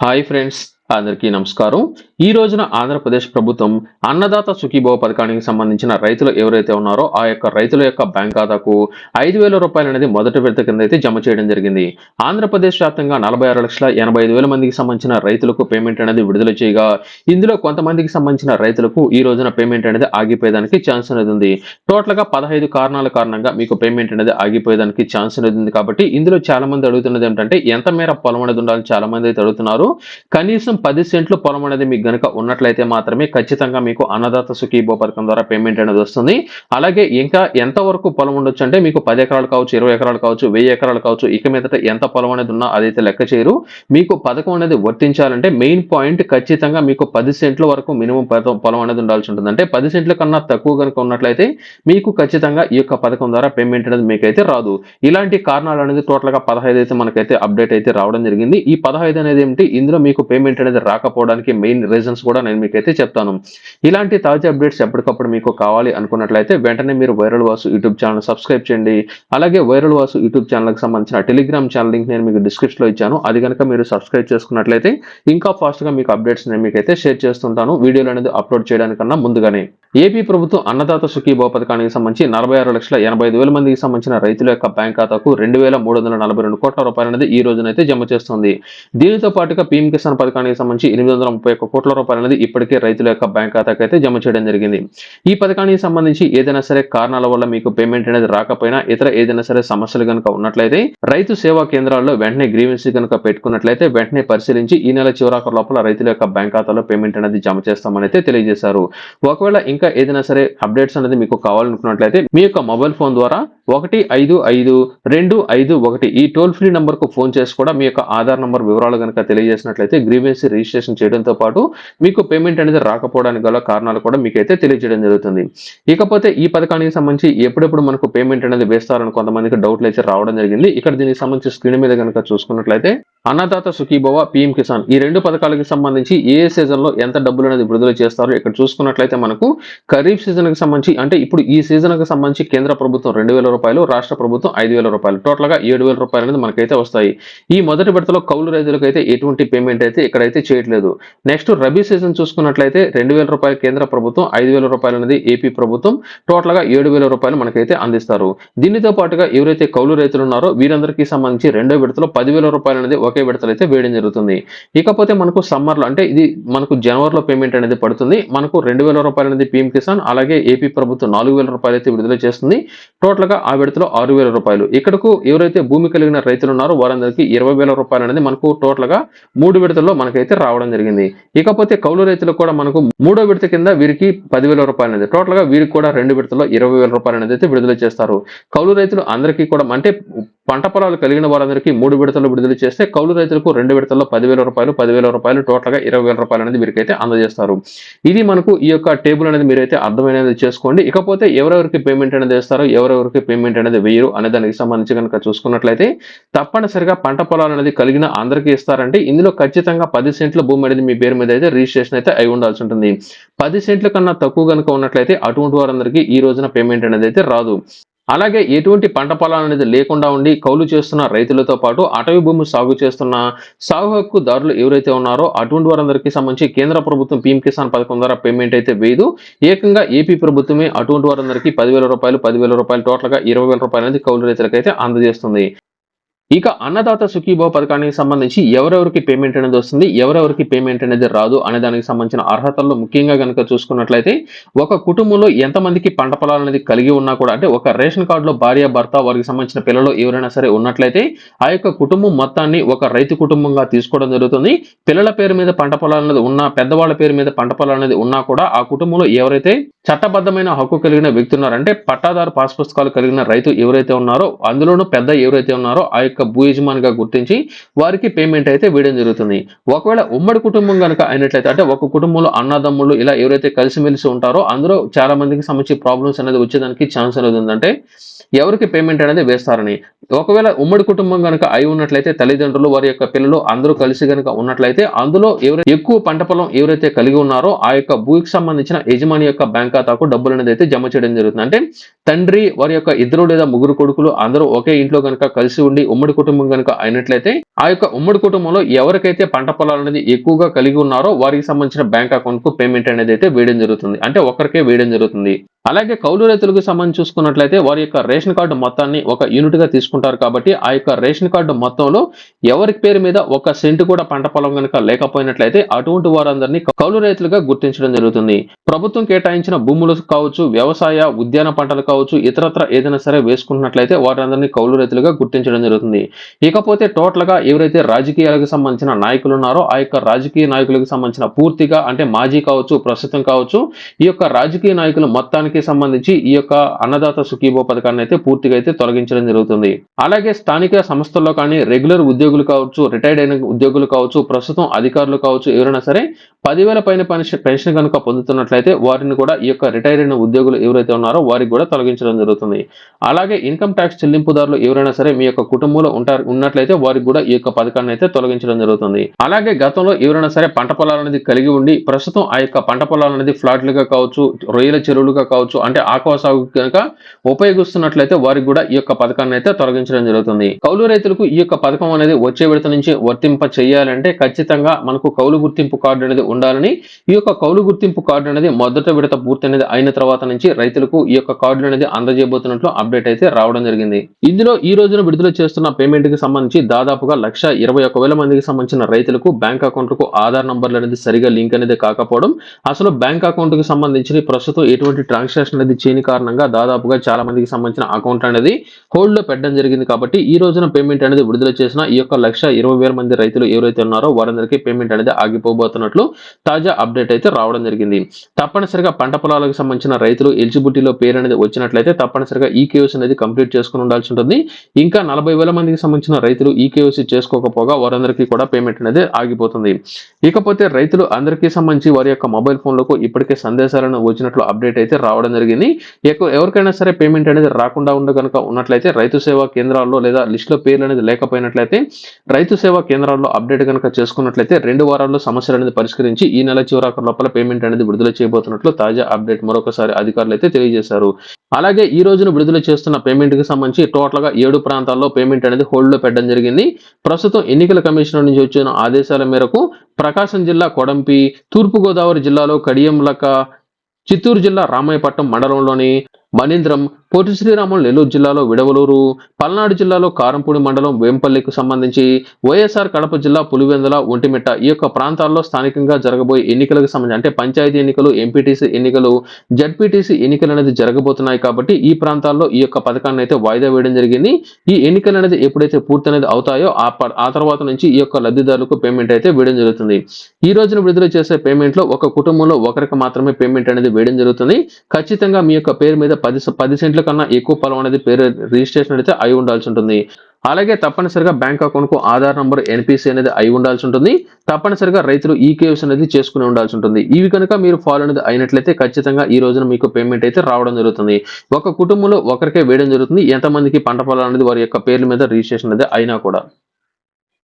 hi friends. అందరికీ నమస్కారం. ఈ రోజున ఆంధ్రప్రదేశ్ ప్రభుత్వం అన్నదాత సుఖీభవ పథకానికి సంబంధించిన రైతులు ఎవరైతే ఉన్నారో ఆ యొక్క రైతుల యొక్క బ్యాంక్ ఖాతాకు ఐదు వేల రూపాయలు అనేది మొదటి విడత కింద అయితే జమ చేయడం జరిగింది. ఆంధ్రప్రదేశ్ వ్యాప్తంగా నలభై ఆరు లక్షల ఎనభై ఐదు వేల మందికి సంబంధించిన రైతులకు పేమెంట్ అనేది విడుదల చేయగా ఇందులో కొంతమందికి సంబంధించిన రైతులకు ఈ రోజున పేమెంట్ అనేది ఆగిపోయేదానికి ఛాన్స్ అనేది ఉంది. టోటల్గా పదహైదు కారణాల కారణంగా మీకు పేమెంట్ అనేది ఆగిపోయేదానికి ఛాన్స్ అనేది ఉంది కాబట్టి ఇందులో చాలా మంది అడుగుతున్నది ఏంటంటే ఎంత మేర పొలం అనేది ఉండాలని చాలా మంది అయితే అడుగుతున్నారు. కనీసం పది సెంట్లు పొలం అనేది మీకు గనుక ఉన్నట్లయితే మాత్రమే ఖచ్చితంగా మీకు అన్నదాత సుఖీభో పథకం ద్వారా పేమెంట్ అనేది వస్తుంది. అలాగే ఇంకా ఎంత వరకు పొలం ఉండొచ్చు అంటే మీకు పది ఎకరాలు కావచ్చు ఇరవై ఎకరాలు కావచ్చు వెయ్యి ఎకరాలు కావచ్చు ఇక మీదట ఎంత పొలం అనేది ఉన్నా అదైతే లెక్క చేయరు. మీకు పథకం అనేది వర్తించాలంటే మెయిన్ పాయింట్ ఖచ్చితంగా మీకు పది సెంట్ల వరకు మినిమం పొలం అనేది ఉండాల్సి ఉంటుంది. అంటే పది సెంట్ల కన్నా తక్కువ కనుక ఉన్నట్లయితే మీకు ఖచ్చితంగా ఈ యొక్క పథకం ద్వారా పేమెంట్ అనేది మీకైతే రాదు. ఇలాంటి కారణాలు అనేది టోటల్గా పదహైదు అయితే మనకైతే అప్డేట్ అయితే రావడం జరిగింది. ఈ పదహైదు అనేది ఏంటి ఇందులో మీకు పేమెంట్ అనేది రాకపోవడానికి మెయిన్ రీజన్స్ కూడా నేను మీకైతే చెప్తాను. ఇలాంటి తాజా అప్డేట్స్ ఎప్పటికప్పుడు మీకు కావాలి అనుకున్నట్లయితే వెంటనే మీరు viral Vasu YouTube channel subscribe చేయండి. అలాగే వైరల్ వాసు యూట్యూబ్ ఛానల్కి సంబంధించిన టెలిగ్రామ్ ఛానల్ లింక్ నేను మీకు డిస్క్రిప్షన్లో ఇచ్చాను. అది కనుక మీరు సబ్స్క్రైబ్ చేసుకున్నట్లయితే ఇంకా ఫాస్ట్గా మీకు అప్డేట్స్ నేను మీకైతే షేర్ చేస్తుంటాను. వీడియోలు అనేది అప్లోడ్ చేయడానికన్నా ముందుగానే. ఏపీ ప్రభుత్వం అన్నదాత సుఖీభవ పథకానికి సంబంధించి నలభై ఆరు లక్షల ఎనభై ఐదు వేల మందికి సంబంధించిన రైతుల యొక్క బ్యాంక్ ఖాతాకు రెండు వేల మూడు వందల నలభై రెండు కోట్ల రూపాయలనేది ఈ రోజునైతే జమ చేస్తుంది. దీనితో పాటుగా పీఎం కిసాన్ పథకానికి సంబంధించి ఎనిమిది వందల ముప్పై ఒక్క కోట్ల రూపాయలనేది ఇప్పటికే రైతుల యొక్క బ్యాంక్ ఖాతాకు అయితే జమ చేయడం జరిగింది. ఈ పథకానికి సంబంధించి ఏదైనా సరే కారణాల వల్ల మీకు పేమెంట్ అనేది రాకపోయినా ఇతర ఏదైనా సరే సమస్యలు కనుక ఉన్నట్లయితే రైతు సేవా కేంద్రాల్లో వెంటనే గ్రీవెన్స్ కనుక పెట్టుకున్నట్లయితే వెంటనే పరిశీలించి ఈ నెల చివరాఖరు లోపల రైతుల యొక్క బ్యాంక్ ఖాతాలో పేమెంట్ అనేది జమ చేస్తామని అయితే తెలియజేశారు. ఒకవేళ ఇంకా ఏదైనా సరే అప్డేట్స్ అనేది మీకు కావాలనుకున్నట్లయితే మీ యొక్క మొబైల్ ఫోన్ ద్వారా ఒకటి ఐదు ఐదు రెండు ఐదు ఒకటి. ఈ టోల్ ఫ్రీ నంబర్కు ఫోన్ చేసి కూడా మీ యొక్క ఆధార్ నంబర్ వివరాలు కనుక తెలియజేసినట్లయితే గ్రీవెన్సీ రిజిస్ట్రేషన్ చేయడంతో పాటు మీకు పేమెంట్ అనేది రాకపోవడానికి గల కారణాలు కూడా మీకైతే తెలియజేయడం జరుగుతుంది. ఇకపోతే ఈ పథకానికి సంబంధించి ఎప్పుడెప్పుడు మనకు పేమెంట్ అనేది వేస్తారని కొంతమందికి డౌట్లు అయితే రావడం జరిగింది. ఇక్కడ దీనికి సంబంధించి స్క్రీన్ మీద కనుక చూసుకున్నట్లయితే అన్నదాత సుఖీభవ పిఎం కిసాన్ ఈ రెండు పథకాలకు సంబంధించి ఏ సీజన్లో ఎంత డబ్బులు అనేది విడుదల చేస్తారో ఇక్కడ చూసుకున్నట్లయితే మనకు ఖరీఫ్ సీజన్కి సంబంధించి అంటే ఇప్పుడు ఈ సీజన్కి సంబంధించి కేంద్ర ప్రభుత్వం రెండు వేల రూపాయలు రాష్ట్ర ప్రభుత్వం ఐదు వేల రూపాయలు. టోటల్గా ఏడు వేల రూపాయలు అనేది మనకైతే వస్తాయి. ఈ మొదటి విడతలో కౌలు రైతులకు అయితే ఎటువంటి పేమెంట్ అయితే ఇక్కడైతే చేయట్లేదు. నెక్స్ట్ రబీ సీజన్ చూసుకున్నట్లయితే రెండు వేల రూపాయలు కేంద్ర ప్రభుత్వం ఐదు వేల రూపాయలు అనేది ఏపీ ప్రభుత్వం. టోటల్గా ఏడు వేల రూపాయలు మనకైతే అందిస్తారు. దీనితో పాటుగా ఎవరైతే కౌలు రైతులు ఉన్నారో వీరందరికీ సంబంధించి రెండో విడతలో పదివేల రూపాయలు అనేది ఒకే విడతలు అయితే వేయడం జరుగుతుంది. ఇకపోతే మనకు సమ్మర్లో అంటే ఇది మనకు జనవరిలో పేమెంట్ అనేది పడుతుంది. మనకు రెండు వేల రూపాయలు అనేది పీఎం కిసాన్ అలాగే ఏపీ ప్రభుత్వం నాలుగు వేల రూపాయలు అయితే విడుదల చేస్తుంది. టోటల్గా ఆ విడతలో ఆరు వేల రూపాయలు. ఇక్కడకు ఎవరైతే భూమి కలిగిన రైతులు ఉన్నారో వారందరికీ ఇరవై వేల రూపాయలు అనేది మనకు టోటల్గా మూడు విడతల్లో మనకైతే రావడం జరిగింది. ఇకపోతే కౌలు రైతులకు కూడా మనకు మూడో విడత కింద వీరికి పదివేల రూపాయలు అనేది టోటల్గా వీరికి కూడా రెండు విడతల్లో ఇరవై వేల రూపాయలు అనేది అయితే విడుదల చేస్తారు. కౌలు రైతులు అందరికీ కూడా అంటే పంట పొలాలు కలిగిన వారందరికీ మూడు విడతలు విడుదల చేస్తే కౌలు రైతులకు రెండు విడతల్లో పదివేల రూపాయలు పదివేల రూపాయలు టోటల్గా ఇరవై వేల రూపాయలు అనేది వీరికైతే అందజేస్తారు. ఇది మనకు ఈ యొక్క టేబుల్ అనేది మీరైతే అర్థమైనది చేసుకోండి. ఇకపోతే ఎవరెవరికి పేమెంట్ అనేది ఇస్తారో ఎవరెవరికి పేమెంట్ అనేది వేయరు అనే దానికి సంబంధించి కనుక చూసుకున్నట్లయితే తప్పనిసరిగా పంట పొలాలు అనేది కలిగిన అందరికీ ఇస్తారంటే ఇందులో ఖచ్చితంగా పది సెంట్ల భూమి అనేది మీ పేరు మీద అయితే రిజిస్ట్రేషన్ అయితే అయి ఉండాల్సి ఉంటుంది. పది సెంట్ల కన్నా తక్కువ కనుక ఉన్నట్లయితే అటువంటి వారందరికీ ఈ రోజున పేమెంట్ అనేది అయితే రాదు. అలాగే ఎటువంటి పంట పొలాలు అనేది లేకుండా ఉండి కౌలు చేస్తున్న రైతులతో పాటు అటవీ భూమి సాగు చేస్తున్న సాగు హక్కుదారులు ఎవరైతే ఉన్నారో అటువంటి వారందరికీ సంబంధించి కేంద్ర ప్రభుత్వం పీఎం కిసాన్ పథకం ద్వారా పేమెంట్ అయితే వేయదు. ఏకంగా ఏపీ ప్రభుత్వమే అటువంటి వారందరికీ పదివేల రూపాయలు పదివేల రూపాయలు టోటల్గా ఇరవై వేల రూపాయలు అనేది కౌలు రైతులకైతే అందజేస్తుంది. ఇక అన్నదాత సుఖీభవ పథకానికి సంబంధించి ఎవరెవరికి పేమెంట్ అనేది వస్తుంది ఎవరెవరికి పేమెంట్ అనేది రాదు అనే దానికి సంబంధించిన అర్హతల్లో ముఖ్యంగా కనుక చూసుకున్నట్లయితే ఒక కుటుంబంలో ఎంతమందికి పంట పొలాలు అనేది కలిగి ఉన్నా కూడా అంటే ఒక రేషన్ కార్డులో భార్య భర్త వారికి సంబంధించిన పిల్లలు ఎవరైనా సరే ఉన్నట్లయితే ఆ యొక్క కుటుంబం మొత్తాన్ని ఒక రైతు కుటుంబంగా తీసుకోవడం జరుగుతుంది. పిల్లల పేరు మీద పంట పొలాలు అనేది ఉన్నా పెద్దవాళ్ళ పేరు మీద పంట పొలాలు అనేది ఉన్నా కూడా ఆ కుటుంబంలో ఎవరైతే చట్టబద్ధమైన హక్కు కలిగిన వ్యక్తి ఉన్నారంటే పట్టాదారు పాస్ పుస్తకాలు కలిగిన రైతు ఎవరైతే ఉన్నారో అందులోనూ పెద్ద ఎవరైతే ఉన్నారో ఆ యొక్క యొక్క భూయజమానిగా గుర్తించి వారికి పేమెంట్ అయితే వేయడం జరుగుతుంది. ఒకవేళ ఉమ్మడి కుటుంబం కనుక అయినట్లయితే అంటే ఒక కుటుంబంలో అన్నదమ్ముళ్ళు ఇలా ఎవరైతే కలిసిమెలిసి ఉంటారో అందులో చాలా మందికి సంబంధించి ప్రాబ్లమ్స్ అనేది వచ్చేదానికి ఛాన్స్ అనేది ఉందంటే ఎవరికి పేమెంట్ అనేది వేస్తారని. ఒకవేళ ఉమ్మడి కుటుంబం కనుక అయి ఉన్నట్లయితే తల్లిదండ్రులు వారి యొక్క పిల్లలు అందరూ కలిసి కనుక ఉన్నట్లయితే అందులో ఎవరైతే ఎక్కువ పంట పొలం ఎవరైతే కలిగి ఉన్నారో ఆ యొక్క భూమికి సంబంధించిన యజమాని యొక్క బ్యాంక్ ఖాతాకు డబ్బులు అనేది అయితే జమ చేయడం జరుగుతుంది. అంటే తండ్రి వారి యొక్క ఇద్దరు లేదా ముగ్గురు కొడుకులు అందరూ ఒకే ఇంట్లో కనుక కలిసి ఉండి ఉమ్మడి ఉమ్మడి కుటుంబం కనుక అయినట్లయితే ఆ యొక్క ఉమ్మడి కుటుంబంలో ఎవరికైతే పంట పొలాలు అనేది ఎక్కువగా కలిగి ఉన్నారో వారికి సంబంధించిన బ్యాంక్ అకౌంట్కు పేమెంట్ అనేది అయితే వేయడం జరుగుతుంది. అంటే ఒకరికే వేయడం జరుగుతుంది. అలాగే కౌలు రైతులకు సంబంధించి చూసుకున్నట్లయితే వారి యొక్క రేషన్ కార్డు మొత్తాన్ని ఒక యూనిట్గా తీసుకుంటారు కాబట్టి ఆ యొక్క రేషన్ కార్డు మొత్తంలో ఎవరి పేరు మీద ఒక సెంటు కూడా పంట పొలం కనుక లేకపోయినట్లయితే అటువంటి వారందరినీ కౌలు రైతులుగా గుర్తించడం జరుగుతుంది. ప్రభుత్వం కేటాయించిన భూములు కావచ్చు వ్యవసాయ ఉద్యాన పంటలు కావచ్చు ఇతరత్ర ఏదైనా సరే వేసుకున్నట్లయితే వారందరినీ కౌలు రైతులుగా గుర్తించడం జరుగుతుంది. ఇకపోతే టోటల్గా ఎవరైతే రాజకీయాలకు సంబంధించిన నాయకులు ఉన్నారో ఆ యొక్క రాజకీయ నాయకులకు సంబంధించిన పూర్తిగా అంటే మాజీ కావచ్చు ప్రస్తుతం కావచ్చు ఈ యొక్క రాజకీయ నాయకులు మొత్తానికి సంబంధించి ఈ యొక్క అన్నదాత సుఖీభో పథకాన్ని అయితే పూర్తిగా అయితే తొలగించడం జరుగుతుంది. అలాగే స్థానిక సంస్థల్లో కానీ రెగ్యులర్ ఉద్యోగులు కావచ్చు రిటైర్డ్ అయిన ఉద్యోగులు కావచ్చు ప్రస్తుతం అధికారులు కావచ్చు ఎవరైనా సరే పదివేల పైన పెన్షన్ కనుక పొందుతున్నట్లయితే వారిని కూడా ఈ యొక్క రిటైర్ అయిన ఉద్యోగులు ఎవరైతే ఉన్నారో వారికి కూడా తొలగించడం జరుగుతుంది. అలాగే ఇన్కమ్ ట్యాక్స్ చెల్లింపుదారులు ఎవరైనా సరే మీ యొక్క సమూహంలో ఉంటారు ఉన్నట్లయితే వారికి కూడా ఈ యొక్క పథకాన్ని అయితే తొలగించడం జరుగుతుంది. అలాగే గతంలో ఎవరైనా సరే పంట పొలాలు అనేది కలిగి ఉండి ప్రస్తుతం ఆ యొక్క పంట పొలాలు అనేది ఫ్లాట్లుగా కావచ్చు రొయ్యల చెరువులుగా కావచ్చు అంటే ఆక్వా సాగు కనుక ఉపయోగిస్తున్నట్లయితే వారికి కూడా ఈ యొక్క పథకాన్ని అయితే తొలగించడం జరుగుతుంది. కౌలు రైతులకు ఈ యొక్క పథకం అనేది వచ్చే విడత నుంచి వర్తింప చేయాలంటే ఖచ్చితంగా మనకు కౌలు గుర్తింపు కార్డు అనేది ఉండాలని ఈ యొక్క కౌలు గుర్తింపు కార్డు అనేది మొదట విడత పూర్తి అనేది అయిన తర్వాత నుంచి రైతులకు ఈ యొక్క కార్డు అనేది అందజేయబోతున్నట్లు అప్డేట్ అయితే రావడం జరిగింది. ఇందులో ఈ రోజున విడుదల చేస్తున్న పేమెంట్కి సంబంధించి దాదాపుగా లక్ష ఇరవై ఒక వేల మందికి సంబంధించిన రైతులకు బ్యాంక్ అకౌంట్లకు ఆధార్ నంబర్లు అనేది సరిగా లింక్ అనేది కాకపోవడం అసలు బ్యాంక్ అకౌంట్కి సంబంధించి ప్రస్తుతం ఎటువంటి ట్రాన్సాక్షన్ అనేది చేయని కారణంగా దాదాపుగా చాలా మందికి సంబంధించిన అకౌంట్ అనేది హోల్డ్లో పెట్టడం జరిగింది కాబట్టి ఈ రోజున పేమెంట్ అనేది విడుదల చేసిన ఈ యొక్క లక్ష ఇరవై వేల మంది రైతులు ఎవరైతే ఉన్నారో వారందరికీ పేమెంట్ అనేది ఆగిపోబోతున్నట్లు తాజా అప్డేట్ అయితే రావడం జరిగింది. తప్పనిసరిగా పంట పొలాలకు సంబంధించిన రైతులు ఎలిజిబిలిటీలో పేరు అనేది వచ్చినట్లయితే తప్పనిసరిగా ఈ కేవ్స్ అనేది కంప్లీట్ చేసుకుని ఉండాల్సి ఉంటుంది. ఇంకా నలభై వేల మందికి సంబంధించిన రైతులు ఈ కేవైసీ చేసుకోకపోగా వారందరికీ కూడా పేమెంట్ అనేది ఆగిపోతుంది. ఇకపోతే రైతులు అందరికీ సంబంధించి వారి యొక్క మొబైల్ ఫోన్లకు ఇప్పటికే సందేశాలను వచ్చినట్లు అప్డేట్ అయితే రావడం జరిగింది. ఎవరికైనా సరే పేమెంట్ అనేది రాకుండా ఉండ కనుక ఉన్నట్లయితే రైతు సేవా కేంద్రాల్లో లేదా లిస్టులో పేర్లు అనేది లేకపోయినట్లయితే రైతు సేవా కేంద్రాల్లో అప్డేట్ కనుక చేసుకున్నట్లయితే రెండు వారాల్లో సమస్యలు అనేది పరిష్కరించి ఈ నెల చివరాక లోపల పేమెంట్ అనేది విడుదల చేయబోతున్నట్లు తాజా అప్డేట్ మరొకసారి అధికారులు అయితే తెలియజేశారు. అలాగే ఈ రోజున విడుదల చేస్తున్న పేమెంట్కి సంబంధించి టోటల్గా ఏడు ప్రాంతాల్లో పేమెంట్ అనేది హోల్డ్లో పెట్టడం జరిగింది. ప్రస్తుతం ఎన్నికల కమిషన్ నుంచి వచ్చిన ఆదేశాల మేరకు ప్రకాశం జిల్లా కొడంపి తూర్పు గోదావరి జిల్లాలో కడియంలక చిత్తూరు జిల్లా రామాయపట్నం మండలంలోని మణీంద్రం పొట్టి శ్రీరాములు నెల్లూరు జిల్లాలో విడవలూరు పల్నాడు జిల్లాలో కారంపూడి మండలం వేంపల్లికి సంబంధించి వైఎస్ఆర్ కడప జిల్లా పులివెందుల ఒంటిమిట్ట ఈ యొక్క ప్రాంతాల్లో స్థానికంగా జరగబోయే ఎన్నికలకు సంబంధించి అంటే పంచాయతీ ఎన్నికలు ఎంపీటీసీ ఎన్నికలు జడ్పీటీసీ ఎన్నికలు అనేది జరగబోతున్నాయి కాబట్టి ఈ ప్రాంతాల్లో ఈ యొక్క పథకాన్ని అయితే వాయిదా వేయడం జరిగింది. ఈ ఎన్నికలు అనేది ఎప్పుడైతే పూర్తి అనేది అవుతాయో ఆ ప- ఆ తర్వాత నుంచి ఈ యొక్క లబ్ధిదారులకు పేమెంట్ అయితే వేయడం జరుగుతుంది. ఈ రోజున విడుదల చేసే పేమెంట్లో ఒక కుటుంబంలో ఒకరికి మాత్రమే పేమెంట్ అనేది వేయడం జరుగుతుంది. ఖచ్చితంగా మీ యొక్క పేరు మీద పది పది సెంట్ల కన్నా ఎక్కువ పొలం అనేది పేరు రిజిస్ట్రేషన్ అయితే అయి ఉండాల్సి ఉంటుంది. అలాగే తప్పనిసరిగా బ్యాంక్ అకౌంట్కు ఆధార్ నంబర్ ఎన్పిసి అనేది అయి ఉండాల్సి ఉంటుంది. తప్పనిసరిగా రైతులు ఈ కేవ్స్ అనేది చేసుకుని ఉండాల్సి ఉంటుంది. ఇవి కనుక మీరు ఫాలో అనేది అయినట్లయితే ఖచ్చితంగా ఈ రోజున మీకు పేమెంట్ అయితే రావడం జరుగుతుంది. ఒక కుటుంబంలో ఒకరికే వేయడం జరుగుతుంది. ఎంతమందికి పంట పొలాలు అనేది వారి యొక్క పేర్ల మీద రిజిస్ట్రేషన్ అనేది అయినా కూడా.